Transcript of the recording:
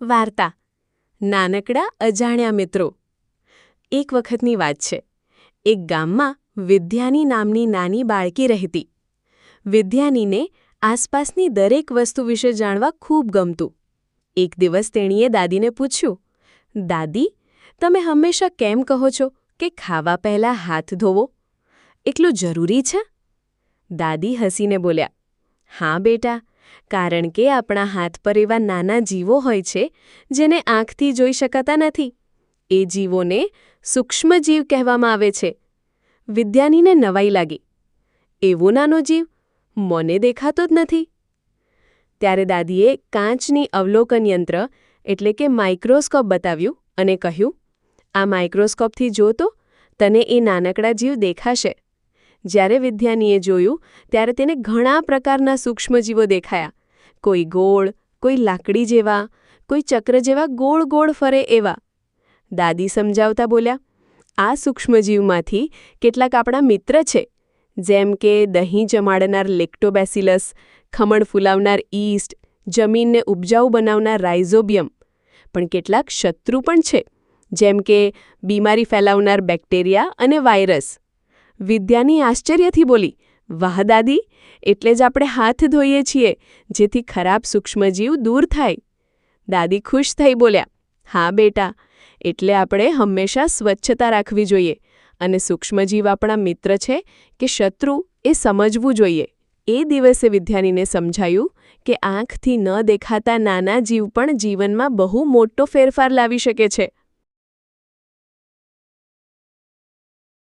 વાર્તા. નાનકડા અજાણ્યા મિત્રો. એક વખતની વાત છે. એક ગામમાં વિદ્યાની નામની નાની બાળકી રહેતી. વિદ્યાનીને આસપાસની દરેક વસ્તુ વિશે જાણવા ખૂબ ગમતું. એક દિવસ તેણીએ દાદીને પૂછ્યું, દાદી, તમે હંમેશા કેમ કહો છો કે ખાવા પહેલાં હાથ ધોવો? એટલું જરૂરી છે? દાદી હસીને બોલ્યા, હા બેટા કારણ કે આપણા હાથ પર એવા નાના જીવો હોય છે, જેને આંખથી જોઈ શકાતા નથી. એ જીવોને સૂક્ષ્મજીવ કહેવામાં આવે છે. વિદ્યાનીને નવાઈ લાગી. એવો નાનો જીવ મને દેખાતો જ નથી. ત્યારે દાદીએ કાચની અવલોકન યંત્ર એટલે કે માઇક્રોસ્કોપ બતાવ્યું અને કહ્યું, આ માઇક્રોસ્કોપથી જોતો તને એ નાનકડા જીવ દેખાશે. જ્યારે વિદ્યાનીએ જોયું, ત્યારે તેને ઘણા પ્રકારના સૂક્ષ્મજીવો દેખાયા. કોઈ ગોળ, કોઈ લાકડી જેવા, કોઈ ચક્ર જેવા ગોળ ગોળ ફરે એવા. દાદી સમજાવતા બોલ્યા, આ સૂક્ષ્મજીવમાંથી કેટલાક આપણા મિત્ર છે, જેમ કે દહીં જમાડનાર લેક્ટોબેસિલસ, ખમણ ફૂલાવનાર ઈસ્ટ જમીનને ઉપજાઉ બનાવનાર રાઇઝોબિયમ. પણ કેટલાક શત્રુ પણ છે, જેમ કે બીમારી ફેલાવનાર બેક્ટેરિયા અને વાયરસ. વિદ્યાની આશ્ચર્યથી બોલી, વાહ, દાદી, એટલે જ આપણે હાથ ધોઈએ છીએ, જેથી ખરાબ સૂક્ષ્મજીવ દૂર થાય. દાદી ખુશ થઈ બોલ્યા, હા, બેટા, એટલે આપણે હંમેશા સ્વચ્છતા રાખવી જોઈએ અને સૂક્ષ્મજીવ આપણા મિત્ર છે કે શત્રુ એ સમજવું જોઈએ. એ દિવસે વિદ્યાનીને સમજાયું કે આંખથી ન દેખાતા નાના જીવ પણ જીવનમાં બહુ મોટો ફેરફાર લાવી શકે છે.